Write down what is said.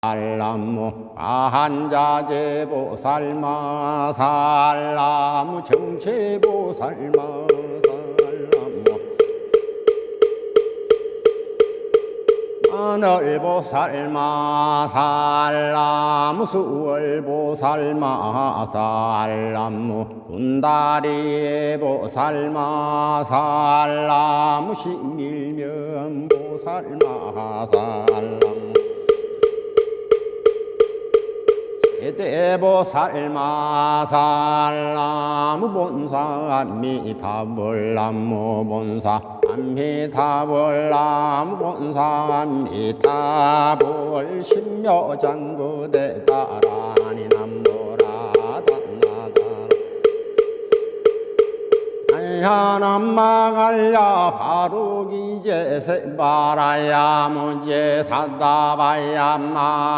살라무 아한자제보살마 살라무 정체보살마 살라무. 하늘보살마 살라무 수월보살마 살라무. 군다리보살마 살라무 신일명보살마 살라무 대보살마 살라무 본사 암미타불나무 본사 암미타불나무 본사 암미 타불 신묘장구대 따라니 남보라단나다라. 하남마갈야 바루기제 세 바라야 무제 사다바야 마